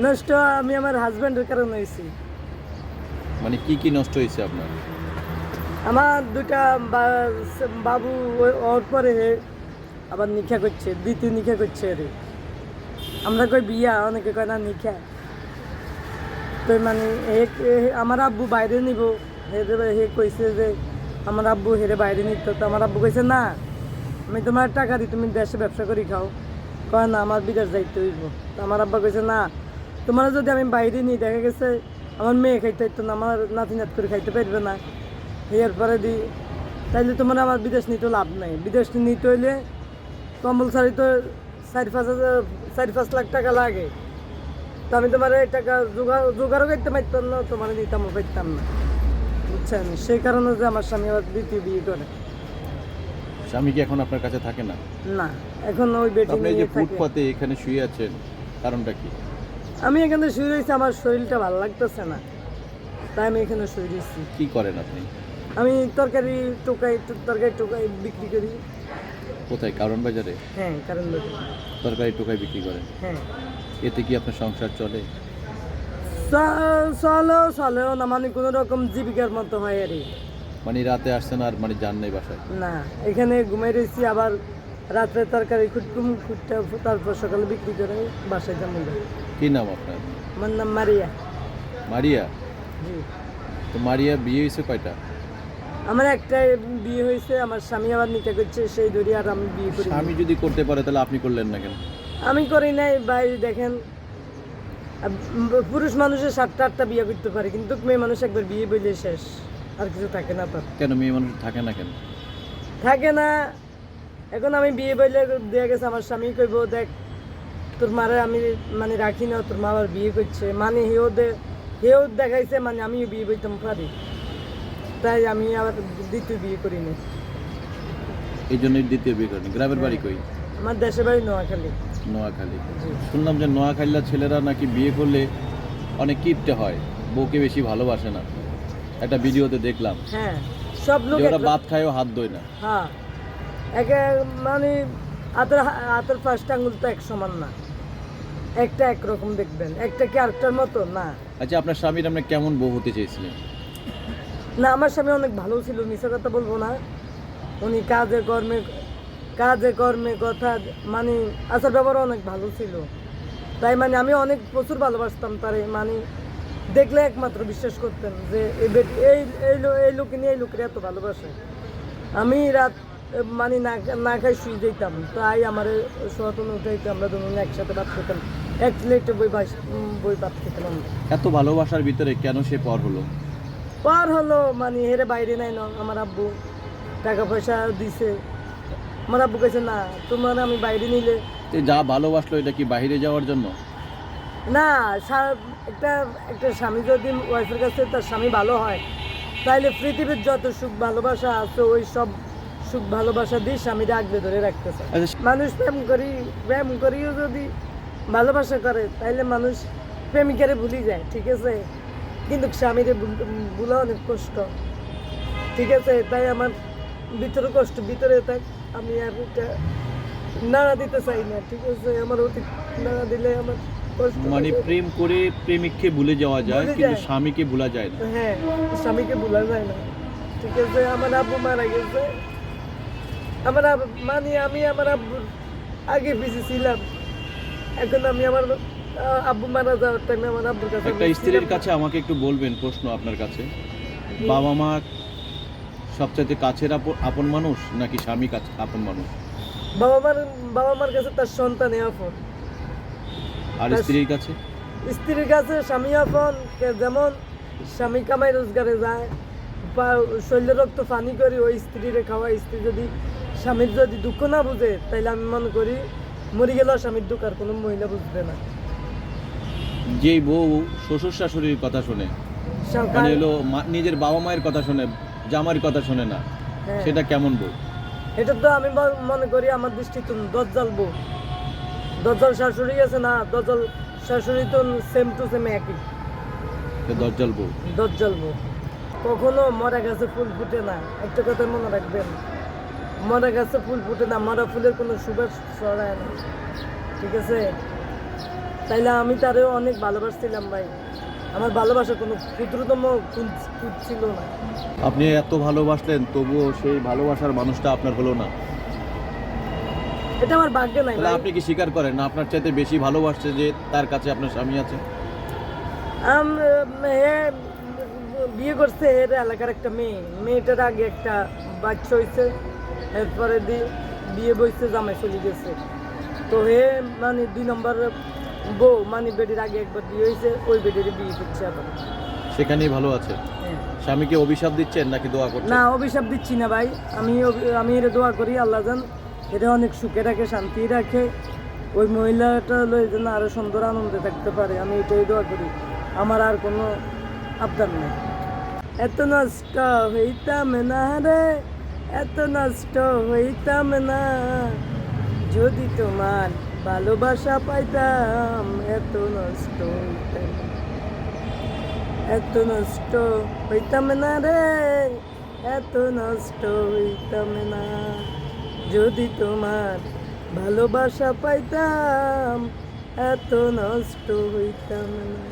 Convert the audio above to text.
নষ্ট আমি আমার হাজব্যান্ডের কারণে হয়েছি। মানে কি কি নষ্ট হয়েছে আপনার? আমার দুটা বাবু ওর পরে আবার নিখা করছে দ্বিতীয় নিখা করছে রে আমরা কই বিয়া অনেকে কয় না নিখা। তো মানে আমার আব্বু বাইরে নিব হে কইছে যে আমার আব্বু হেরে বাইরে নিত তো আমার আব্বু কইছে না আমি তোমার টাকা দিই তুমি দেশে ব্যবসা করি খাও। কয় না আমার বিদেশ যাইতে হইব। তো আমার আব্বা কইছে না তোমার যদি আমি বাইরে নিয়ে দেখা গেছে আমার মেয়ে খাইতে হইতো না আমার নাতি নাত করে খাইতে পারবে না। এর পরে দি তাইলে তোমার আমার বিদেশ নিতে লাভ নাই। বিদেশ নিতে হইলে কম্পালসারি তো চারি পাঁচ হাজার চারি পাঁচ লাখ টাকা লাগে। তো আমি তোমার এই টাকা জোগাড় জোগাড়ও করতে পারতাম না তোমার দিতামও পারতাম না। বুঝছেন? সেই কারণে যে আমার স্বামী আবার দ্বিতীয় বিয়ে করে। স্বামী কি এখন আপনার কাছে থাকে না? না এখন ওই বেটি আপনি যে ফুটপাতে এখানে শুয়ে আছেন কারণটা কি? আমি এখানে শুয়ে রয়েছি আমার শরীরটা ভালো লাগতেছে না। তাই আমি এখানে শুয়ে রয়েছি। কি করেন আপনি? আমি তরকারি টোকাই তরকারি টোকাই বিক্রি করি। কোথায়? কারণ বাজারে? হ্যাঁ কারণ লোকে। তরকারি টোকাই বিক্রি করেন? হ্যাঁ। এতে কি আপনার সংসার চলে? চলেও চলেও না মানে কোনো রকম জীবিকার মতো হয় আর মানে রাতে আসছেন আর মানে যান নাই বাসায়? না এখানে ঘুমাই রয়েছি আবার রাত্রে তরকারি খুঁটকুম খুঁটটা তারপর সকালে বিক্রি করে বাসায় যাব। কি নাম আপনার? আমার নাম মারিয়া। মারিয়া? জি। তো মারিয়া বিয়ে হয়েছে কয়টা? আমার একটা বিয়ে হয়েছে আমার স্বামী আবার নিকা করছে সেই ধরি আর আমি বিয়ে করি। স্বামী যদি করতে পারে তাহলে আপনি করলেন না কেন? আমি করি নাই ভাই দেখেন। পুরুষ মানুষের সাতটা আটটা বিয়ে করতে পারে কিন্তু মেয়ে মানুষ একবার বিয়ে বলে শেষ। আর কিছু থাকে না তার। কেন মেয়ে মানুষ থাকে না কেন? থাকে না এখন আমি বিয়ে বইলে দিয়ে গেছে আমার স্বামী কইব দেখ তোর মারে আমি মানে রাখি না তোর মা আবার বিয়ে করছে। মানে হেও দে হেও দেখাইছে মানে আমিও বিয়ে বইতাম পারি তাই আমি আবার দ্বিতীয় বিয়ে করিনি। এই জন্যই দ্বিতীয় বিয়ে করেন। গ্রামের বাড়ি কই? আমার দেশের বাড়ি নোয়াখালী। নোয়াখালী। শুনলাম যে নোয়াখালীরা ছেলেরা নাকি বিয়ে করলে অনেক কিপটে হয় বউকে বেশি ভালোবাসে না। একটা ভিডিওতে দেখলাম। হ্যাঁ সব লোক ওরা ভাত খায়ও হাত ধোয় না। হ্যাঁ একে মানে হাতের হাতের পাঁচটা আঙুল তো এক সমান না। একটা একরকম দেখবেন। একটা কি আরেকটার মতো? না। আচ্ছা আপনার স্বামীর আপনি কেমন বউ হতে চেয়েছিলেন না আমার স্বামী অনেক ভালো ছিল মিশা কথা বলব না। উনি কাজে কর্মে কাজে কর্মে কথা মানে আচার ব্যবহার অনেক ভালো ছিল। তাই মানে আমি অনেক প্রচুর ভালোবাসতাম তারে মানে দেখলে একমাত্র বিশ্বাস করতেন যে এই এই এই লোকে নিয়ে এই লোকের এত ভালোবাসে। আমি রাত মানে না না খাই শুয়ে যেতাম তাই আমার সতন উঠাইতে আমরা দুজন একসাথে ভাত খেতাম। এক প্লেটে বই বাস বই ভাত খেতাম এত ভালোবাসার ভিতরে কেন সে পর হলো? পার হলো মানে হেরে বাইরে নাই না আমার আব্বু টাকা পয়সা দিছে। আমার আব্বু কেছে না তোমার আমি বাইরে নিলে যা ভালোবাসলো এটা কি বাইরে যাওয়ার জন্য? না একটা একটা স্বামী যদি ওয়াইফের কাছে তার স্বামী ভালো হয় তাহলে পৃথিবীর যত সুখ ভালোবাসা আছে ওই সব সুখ ভালোবাসা দিয়ে স্বামীরা আগলে ধরে রাখতেছে। আচ্ছা মানুষ প্রেম করি প্রেম করিও যদি ভালোবাসা করে তাইলে মানুষ প্রেমিকারে ভুলি যায় ঠিক আছে? কিন্তু স্বামীরে ভুলা অনেক কষ্ট। ঠিক আছে? তাই আমার ভিতরে কষ্ট ভিতরে থাক আমি আর এটা নাড়া দিতে চাই না ঠিক আছে? আমার অতীত নাড়া দিলে আমার মানে প্রেম করে প্রেমিককে ভুলে যাওয়া যায় কিন্তু স্বামীকে ভুলা যায় না। হ্যাঁ স্বামীকে ভুলা যায় না। ঠিক আছে? আমার আব্বু মারা গেছে। আমার মানে আমি আমার আব্বুর আগে পিছিয়ে ছিলাম। এখন আমি আমার আব্বু মারা যাওয়ার টাইমে আমার আব্বুর কাছে একটা স্ত্রীর কাছে আমাকে একটু বলবেন প্রশ্ন আপনার কাছে। বাবা মা সবচাইতে কাছের আপন মানুষ নাকি স্বামী কাছে আপন মানুষ? বাবা মার বাবা মার কাছে তার সন্তান আপন। আর স্ত্রীর কাছে? স্ত্রীর কাছে স্বামী আপন কে- যেমন স্বামী কামাই রোজগারে যায় পা- শৈল্য রক্ত পানি করি ওই স্ত্রীরে খাওয়া স্ত্রী যদি স্বামীর যদি দুঃখ না বুঝে তাইলে আমি মনে করি মরে গেলেও স্বামীর দুঃখ আর কোনো মহিলা বুঝবে না। যেই বউ শ্বশুর শাশুড়ির কথা শুনে মানে হলো নিজের বাবা মায়ের কথা শুনে জামার কথা শুনে না হ্যাঁ। সেটা কেমন বউ? এটা তো আমি মনে করি আমার দৃষ্টিতে দজ্জাল বউ। দজ্জাল শাশুড়ি আছে না দজ্জাল শাশুড়ি তো সেম টু সেম একই। দজ্জাল বউ। দজ্জাল বউ। কখনো মরা গেছে ফুল ফুটে না। একটা কথা মনে রাখবেন মরা গাছে ফুল ফুটে না মরা ফুলের কোনো সুবাস ছড়ায় না। ঠিক আছে? তাইলে আমি তারেও অনেক ভালোবাসছিলাম ভাই। আমার ভালোবাসা কোনো ক্ষুদ্রতম ছিল না। আপনি এত ভালোবাসলেন তবুও সেই ভালোবাসার মানুষটা আপনার হলো না। এটা আমার ভাগ্যে নাই তাহলে আপনি কি স্বীকার করেন? না আপনার চাইতে বেশি ভালোবাসছে যে তার কাছে আপনার স্বামী আছে? আম, বিয়ে করছে এর এলাকার একটা মেয়ে। মেয়েটার আগে একটা বাচ্চা হয়েছে এরপরে দি- বিয়ে বইছে জামাই চলে গেছে। তো হে মানে দুই নম্বর বউ মানে বেডির আগে একবার বিয়ে হয়েছে ওই বেডির বিয়ে করছে আবার। সেখানেই ভালো আছে? হ্যাঁ। স্বামীকে অভিশাপ দিচ্ছেন নাকি দোয়া করছেন? না অভিশাপ দিচ্ছি না ভাই। আমি আমি এটা দোয়া করি আল্লাহ জান এটা অনেক সুখে রাখে শান্তি রাখে। ওই মহিলাটা লই যেন আরও সুন্দর আনন্দে থাকতে পারে আমি এটাই দোয়া করি। আমার আর কোনো আবদার নেই। এত নষ্ট হইতাম না রে। এত নষ্ট হইতাম না। যদি তোমার ভালোবাসা পাইতাম, এত নষ্ট হইতাম। এত নষ্ট হইতাম না রে, এত নষ্ট হইতাম না। যদি তোমার ভালোবাসা পাইতাম, এত নষ্ট হইতাম না।